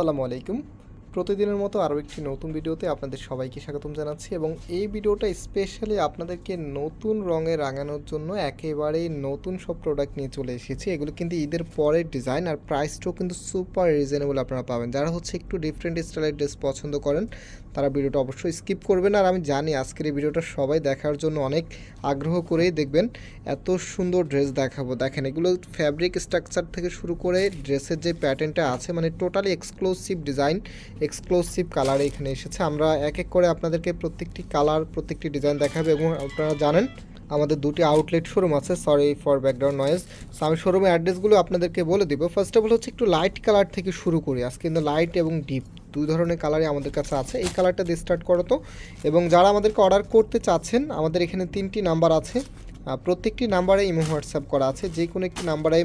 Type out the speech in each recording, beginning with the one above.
আসসালামু আলাইকুম। প্রতিদিনের মতো আরও একটি নতুন ভিডিওতে আপনাদের সবাইকে স্বাগতম জানাচ্ছি এবং এই ভিডিওটা স্পেশালি আপনাদেরকে নতুন রঙে রাঙানোর জন্য একেবারেই নতুন সব প্রোডাক্ট নিয়ে চলে এসেছি। এগুলো কিন্তু ঈদের পরের ডিজাইন আর প্রাইসটাও কিন্তু সুপার রিজনেবল আপনারা পাবেন। যারা হচ্ছে একটু ডিফারেন্ট স্টাইলের ড্রেস পছন্দ করেন, তারা ভিডিওটা অবশ্যই স্কিপ করবেন। আর আমি জানি আজকের এই ভিডিওটা সবাই দেখার জন্য অনেক আগ্রহ করেই দেখবেন। এত সুন্দর ড্রেস দেখাবো। দেখেন, এগুলো ফ্যাব্রিক স্ট্রাকচার থেকে শুরু করে ড্রেসের যে প্যাটার্নটা আছে মানে totally exclusive design exclusive colour এখানে এসেছে। আমরা এক এক করে আপনাদেরকে প্রত্যেকটি কালার প্রত্যেকটি ডিজাইন দেখাবো এবং আপনারা জানেন, আমাদের দুটি আউটলেট শোরুম আছে। Sorry for background noise so আমি শোরুমের অ্যাড্রেসগুলো আপনাদেরকে বলে দিব। ফার্স্ট অফ অল হচ্ছে একটু লাইট কালার থেকে শুরু করি। আজকে কিন্তু লাইট এবং ডিপ দুই ধরনের কালারই আমাদের কাছে আছে। এই কালারটা দিয়ে স্টার্ট করো তো। এবং যারা আমাদেরকে অর্ডার করতে চাচ্ছেন, আমাদের এখানে তিনটি নাম্বার আছে। প্রত্যেকটি নাম্বারে ইমো, হোয়াটসঅ্যাপ করা আছে। যে কোনো একটি নাম্বারে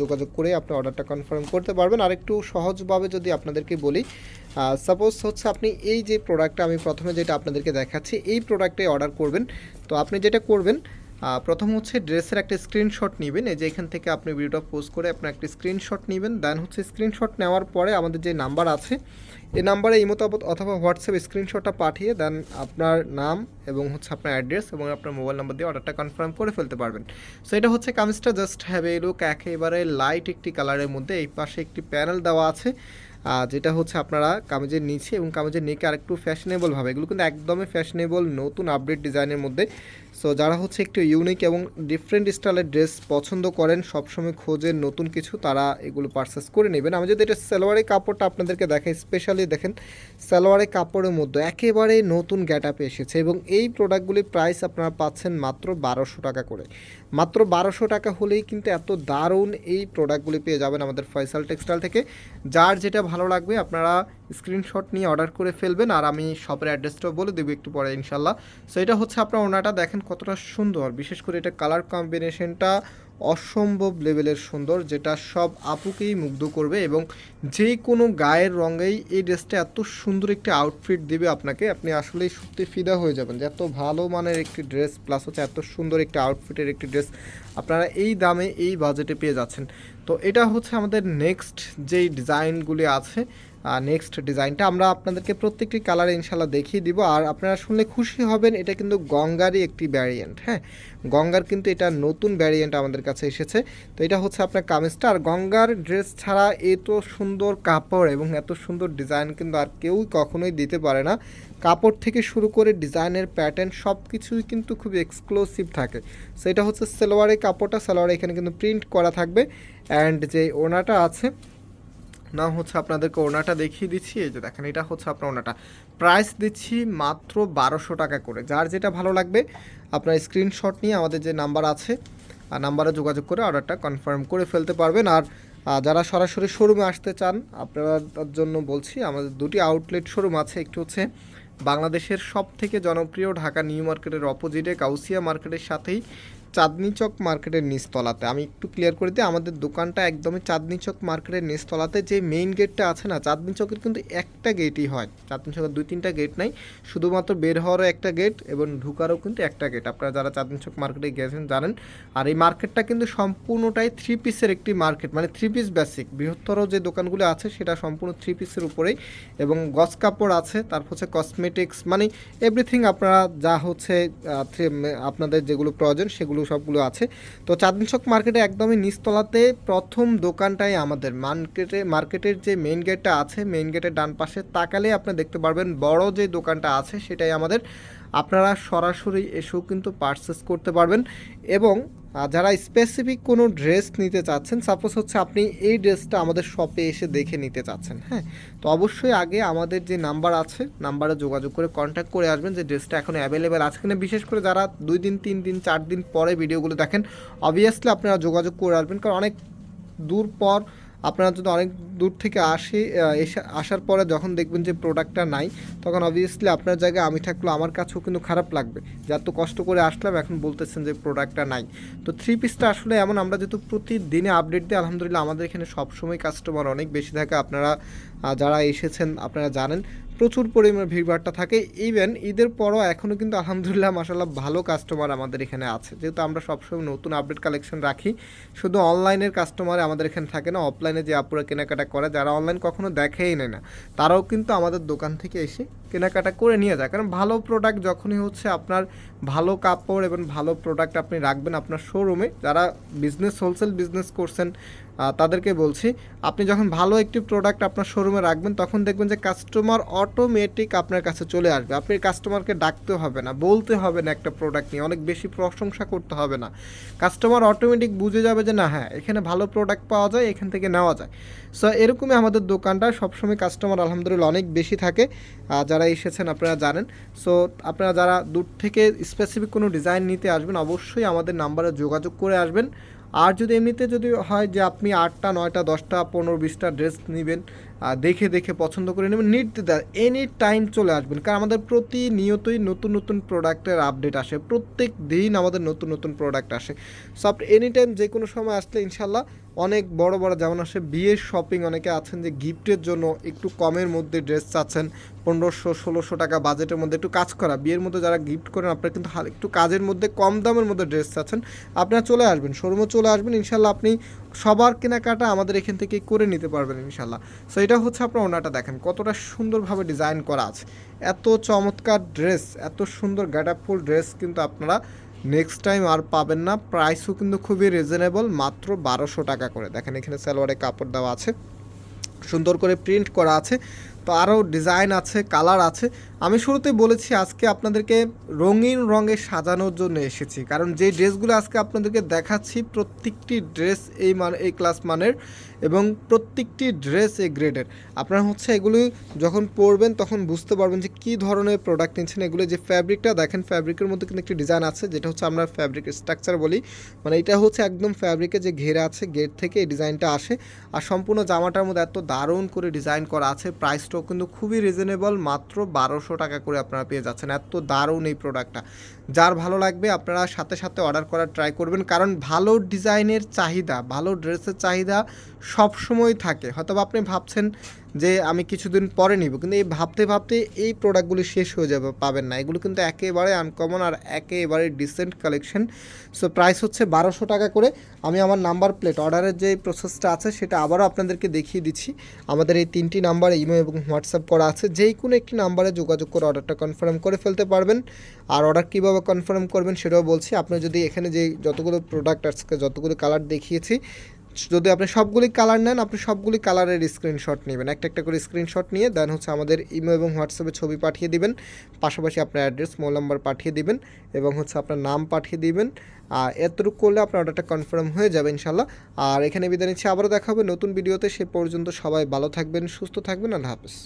যোগাযোগ করে আপনি অর্ডারটা কনফার্ম করতে পারবেন। আর একটু সহজভাবে যদি আপনাদেরকে বলি সাপোজ হচ্ছে আপনি এই যে প্রোডাক্টটা আমি প্রথমে যেটা আপনাদেরকে দেখাচ্ছি, এই প্রোডাক্টে অর্ডার করবেন। তো আপনি যেটা করবেন প্রথম হচ্ছে ড্রেসের একটা স্ক্রিনশট নেবেন। এই যে এখান থেকে আপনি ভিডিওটা পোস্ট করে আপনার একটা স্ক্রিনশট নেবেন। দেন হচ্ছে স্ক্রিনশট নেওয়ার পরে আমাদের যে নাম্বার আছে, এই নাম্বারে এই মতো অথবা হোয়াটসঅ্যাপ স্ক্রিনশটটা পাঠিয়ে দেন আপনার নাম এবং হচ্ছে আপনার অ্যাড্রেস এবং আপনার মোবাইল নাম্বার দিয়ে অর্ডারটা কনফার্ম করে ফেলতে পারবেন। সো এটা হচ্ছে কামিজটা জাস্ট হ্যাভ এ লুক একেবারে লাইট একটি কালারের মধ্যে। এই পাশে একটি প্যানেল দেওয়া আছে যেটা হচ্ছে আপনারা কামিজের নিচে এবং কামিজের নেকে আরেকটু ফ্যাশনেবল ভাবে। এগুলো কিন্তু একদমই ফ্যাশনেবল নতুন আপডেট ডিজাইনের মধ্যে। সো যারা হচ্ছে একটু ইউনিক এবং ডিফারেন্ট স্টাইলের ড্রেস পছন্দ করেন, সবসময় খোঁজেন নতুন কিছু, তারা এগুলো পারচেস করে নেবেন। আমি যদি এটা সালোয়ারের কাপড়টা আপনাদেরকে দেখাই স্পেশালি দেখেন, সালোয়ারের কাপড়ের মধ্যে একেবারে নতুন গ্যাট আপে এসেছে এবং এই প্রোডাক্টগুলির প্রাইস আপনারা পাচ্ছেন মাত্র বারোশো টাকা করে। মাত্র বারোশো টাকা হলেই কিন্তু এত দারুণ এই প্রোডাক্টগুলি পেয়ে যাবেন আমাদের ফয়সাল টেক্সটাইল থেকে। যার যেটা ভালো লাগবে, আপনারা স্ক্রিনশট নিয়ে অর্ডার করে ফেলবেন। আর আমি শপের অ্যাড্রেসটাও বলে দেবো একটু পরে ইনশাল্লাহ সো এটা হচ্ছে আপনার ওনাটা। দেখেন কতটা সুন্দর। বিশেষ করে এটা কালার কম্বিনেশনটা অসম্ভব লেভেলের সুন্দর, যেটা সব আপুকেই মুগ্ধ করবে এবং যে কোনো গায়ের রঙেই এই ড্রেসটা এত সুন্দর একটি আউটফিট দেবে আপনাকে, আপনি আসলেই সত্যি ফিদা হয়ে যাবেন যে এত ভালো মানের একটি ড্রেস প্লাস হচ্ছে এত সুন্দর একটি আউটফিটের একটি ড্রেস আপনারা এই দামে, এই বাজেটে পেয়ে যাচ্ছেন। তো এটা হচ্ছে আমাদের নেক্সট যেই ডিজাইনগুলি আছে নেক্সট ডিজাইনটা আমরা আপনাদেরকে প্রত্যেকটি কালার ইনশাল্লাহ দেখিয়ে দিব। আর আপনারা শুনলে খুশি হবেন, এটা কিন্তু গঙ্গারই একটি ভ্যারিয়েন্ট হ্যাঁ? গঙ্গার কিন্তু এটা নতুন ভ্যারিয়েন্ট আমাদের কাছে এসেছে। তো এটা হচ্ছে আপনার কামিজটা। আর গঙ্গার ড্রেস ছাড়া এত সুন্দর কাপড় এবং এত সুন্দর ডিজাইন কিন্তু আর কেউ কখনোই দিতে পারে না। কাপড় থেকে শুরু করে ডিজাইনের প্যাটার্ন সব কিছুই কিন্তু খুব এক্সক্লুসিভ থাকে। সেটা হচ্ছে সালোয়ারের কাপড়টা। সালোয়ারে এখানে কিন্তু প্রিন্ট করা থাকবে। অ্যান্ড যে ওনাটা আছে না হচ্ছে আপনাদেরকে ওনাটা দেখিয়ে দিচ্ছি, এই যে দেখেন, এটা হচ্ছে আপনার ওনাটা প্রাইস দিচ্ছি মাত্র বারোশো টাকা করে। যার যেটা ভালো লাগবে, আপনার স্ক্রিনশট নিয়ে আমাদের যে নাম্বার আছে আর নাম্বারে যোগাযোগ করে অর্ডারটা কনফার্ম করে ফেলতে পারবেন। আর যারা সরাসরি শোরুমে আসতে চান, আপনাদের জন্য বলছি, আমাদের দুটি আউটলেট শোরুম আছে। একটু হচ্ছে বাংলাদেশের সব থেকে জনপ্রিয় ঢাকা নিউ মার্কেটের অপোজিটে কাউসিয়া মার্কেটের সাথেই চাঁদনি চক মার্কেটের নিচতলাতে। আমি একটু ক্লিয়ার করে দিই, আমাদের দোকানটা একদমই চাঁদনি চক মার্কেটের নিচতলাতে। যে মেইন গেটটা আছে না, চাঁদনি চকের কিন্তু একটা গেটই হয়। চাঁদনি চকের দুই, তিনটা গেট নাই। শুধুমাত্র বের হওয়ারও একটা গেট এবং ঢুকারও কিন্তু একটা গেট আপনারা যারা চাঁদনি চক মার্কেটে গেছেন জানেন। আর এই মার্কেটটা কিন্তু সম্পূর্ণটাই থ্রি পিসের একটি মার্কেট মানে থ্রি পিস বেসিক বৃহত্তর যে দোকানগুলো আছে, সেটা সম্পূর্ণ থ্রি পিসের উপরেই। এবং গস কাপড় আছে, তারপর হচ্ছে কসমেটিক্স মানে এভরিথিং আপনারা যা হচ্ছে আপনাদের যেগুলো প্রয়োজন, সেগুলো সবগুলো আছে। তো চাঁদনি চক মার্কেটে একদমই নিচতলাতে প্রথম দোকানটাই আমাদের। মার্কেটে, মার্কেটের যে মেইন গেটটা আছে মেইন গেটের ডান পাশে তাকালে আপনি দেখতে পারবেন বড় যে দোকানটা আছে সেটাই আমাদের। আপনারা সরাসরি এসেও কিন্তু পারচেস করতে পারবেন এবং যারা স্পেসিফিক কোনো ড্রেস নিতে চাচ্ছেন সাপোজ হচ্ছে আপনি এই ড্রেসটা আমাদের শপে এসে দেখে নিতে চাচ্ছেন হ্যাঁ? তো অবশ্যই আগে আমাদের যে নাম্বার আছে নাম্বারে যোগাযোগ করে কন্ট্যাক্ট করে আসবেন যে ড্রেসটা এখন অ্যাভেলেবেল আছে কিনা। বিশেষ করে যারা দুই দিন, তিন দিন, চার দিন পরে ভিডিওগুলো দেখেন অবভিয়াসলি আপনারা যোগাযোগ করে আসবেন, কারণ অনেক দূর পর আপনারা যদি অনেক দূর থেকে আসি এসে আসার পরে যখন দেখবেন যে প্রোডাক্টটা নাই, তখন অবভিয়াসলি আপনার জায়গায় আমি থাকলেও আমার কাছেও কিন্তু খারাপ লাগবে। যে এত কষ্ট করে আসলাম, এখন বলতেছেন যে প্রোডাক্টটা নাই। তো থ্রি পিসটা আসলে এমন, আমরা যেহেতু প্রতিদিনে আপডেট দিই, আলহামদুলিল্লাহ আমাদের এখানে সবসময় কাস্টমার অনেক বেশি থাকে। আপনারা যারা এসেছেন, আপনারা জানেন। প্রচুর পরিমাণে ভিড়ভাড়টা থাকে। ইভেন ঈদের পরও এখনও কিন্তু আলহামদুলিল্লাহ মাসাল্লাহ ভালো কাস্টমার আমাদের এখানে আছে। যেহেতু আমরা সবসময় নতুন আপডেট কালেকশন রাখি, শুধু অনলাইনের কাস্টমার আমাদের এখানে থাকে না অফলাইনে যে আপুরা কেনাকাটা করে, যারা অনলাইন কখনো দেখেই নেয় না, তারাও কিন্তু আমাদের দোকান থেকে এসে কেনাকাটা করে নিয়ে যায়। কারণ ভালো প্রোডাক্ট যখনই হচ্ছে আপনার ভালো কাপড় এবং ভালো প্রোডাক্ট আপনি রাখবেন আপনার শোরুমে যারা বিজনেস হোলসেল বিজনেস করছেন তাদেরকে বলছি, আপনি যখন ভালো একটি প্রোডাক্ট আপনার শোরুমে রাখবেন, তখন দেখবেন যে কাস্টমার অটোমেটিক আপনার কাছে চলে আসবে। আপনি কাস্টমারকে ডাকতে হবে না, বলতে হবে না একটা প্রোডাক্ট নিয়ে, অনেক বেশি প্রশংসা করতে হবে না। কাস্টমার অটোমেটিক বুঝে যাবে যে, না হ্যাঁ এখানে ভালো প্রোডাক্ট পাওয়া যায়, এখান থেকে নেওয়া যায়। সো এরকমই আমাদের দোকানটা, সবসময় কাস্টমার আলহামদুলিল্লাহ অনেক বেশি থাকে। যারা এসেছেন আপনারা জানেন। সো আপনারা যারা দূর থেকে স্পেসিফিক কোনো ডিজাইন নিতে আসবেন, অবশ্যই আমাদের নাম্বারে যোগাযোগ করে আসবেন। আর যদি এমনিতে যদি হয় যে আপনি আটটা নয়টা দশটা পনেরো বিশটা ড্রেস নেবেন দেখে দেখে পছন্দ করে নেবেন। নির্দ্বিধায় এনি টাইম চলে আসবেন। কারণ আমাদের প্রতিনিয়তই নতুন নতুন প্রোডাক্টের আপডেট আসে। প্রত্যেক দিন আমাদের নতুন নতুন প্রোডাক্ট আসে। সো আপনি এনি টাইম যে কোনো সময় আসলে ইনশাল্লাহ অনেক বড় বড় যেমন আসে বিয়ের শপিং অনেকে আছেন যে গিফটের জন্য একটু কমের মধ্যে ড্রেস চাচ্ছেন। পনেরোশো, ষোলোশো টাকা বাজেটের মধ্যে একটু কাজ করা। বিয়ের মধ্যে যারা গিফট করেন, আপনারা কিন্তু একটু কাজের মধ্যে কম দামের মধ্যে ড্রেস চাচ্ছেন। আপনারা চলে আসবেন শোরুমে চলে আসবেন। ইনশাল্লাহ আপনি সবার কেনাকাটা আমাদের এখান থেকে করে নিতে পারবেন ইনশাল্লাহ। সো এটা হচ্ছে আপনার ওনাটা দেখেন, কতটা সুন্দরভাবে ডিজাইন করা আছে। এত চমৎকার ড্রেস এত সুন্দর গাডাফুল ড্রেস কিন্তু আপনারা নেক্সট টাইম আর পাবেন না। প্রাইসও কিন্তু খুবই রিজনেবল মাত্র বারোশো টাকা করে। দেখেন, এখানে সালোয়ারে কাপড় দেওয়া আছে। সুন্দর করে প্রিন্ট করা আছে। তো আরও ডিজাইন আছে কালার আছে। আমি শুরুতেই বলেছি, আজকে আপনাদেরকে রঙিন রঙে সাজানোর জন্য এসেছি। কারণ যে ড্রেসগুলো আজকে আপনাদেরকে দেখাচ্ছি, প্রত্যেকটি ড্রেস এই মান, এই ক্লাস মানের এবং প্রত্যেকটি ড্রেস এ গ্রেডের আপনারা হচ্ছে এগুলো যখন পরবেন তখন বুঝতে পারবেন যে কী ধরনের প্রোডাক্ট নিচ্ছেন। এগুলো যে ফ্যাব্রিকটা দেখেন ফ্যাব্রিকের মধ্যে কিন্তু একটি ডিজাইন আছে, যেটা হচ্ছে আমরা ফ্যাব্রিক স্ট্রাকচার বলি। মানে এটা হচ্ছে একদম ফ্যাব্রিকে যে ঘেরা আছে গেট থেকে এই ডিজাইনটা আসে। আর সম্পূর্ণ জামাটার মধ্যে এত দারুণ করে ডিজাইন করা আছে। প্রাইসটাও কিন্তু খুবই রিজনেবল মাত্র বারোশো টাকা করে আপনারা পেয়ে যাচ্ছেন এত দারুণ এই প্রোডাক্টটা যার ভালো লাগবে আপনারা সাথে সাথে অর্ডার করার ট্রাই করবেন। কারণ ভালো ডিজাইনের চাহিদা, ভালো ড্রেসের চাহিদা সব সময় থাকে। হয়তো আপনি ভাবছেন যে আমি কিছুদিন পরে নিব, কিন্তু এই ভাবতে ভাবতে এই প্রোডাক্টগুলি শেষ হয়ে যাবে, পাবেন না। এগুলো কিন্তু একেবারে আনকমন আর একেবারে ডিসেন্ট কালেকশন সো প্রাইস হচ্ছে বারোশো টাকা করে। আমি আমার নাম্বার প্লেট অর্ডারের যে প্রসেসটা আছে, সেটা আবারও আপনাদেরকে দেখিয়ে দিচ্ছি। আমাদের এই তিনটি নাম্বারে ইমেল এবং হোয়াটসঅ্যাপ করা আছে। যেই কোনো একটি নাম্বারে যোগাযোগ করে অর্ডারটা কনফার্ম করে ফেলতে পারবেন। আর অর্ডার কীভাবে কনফার্ম করবেন, সেটাও বলছি। আপনি যদি এখানে যে যতগুলো প্রোডাক্ট আজকে, যতগুলো কালার দেখিয়েছি যদি আপনি সবগুলি কালার নেন, আপনি সবগুলি কালারের স্ক্রিনশট নেবেন। একটা একটা করে স্ক্রিনশট নিয়ে দেন হচ্ছে আমাদের ইমো এবং হোয়াটসঅ্যাপে ছবি পাঠিয়ে দিবেন। পাশাপাশি আপনার অ্যাড্রেস মোবাইল নাম্বার পাঠিয়ে দিবেন এবং হচ্ছে আপনার নাম পাঠিয়ে দিবেন। আর এতটুকু করলে আপনার অর্ডারটা কনফার্ম হয়ে যাবে ইনশাল্লাহ আর এখানে বিদায় নিচ্ছি। আবারও দেখা হবে নতুন ভিডিওতে সে পর্যন্ত সবাই ভালো থাকবেন, সুস্থ থাকবেন। আল্লাহ হাফেজ।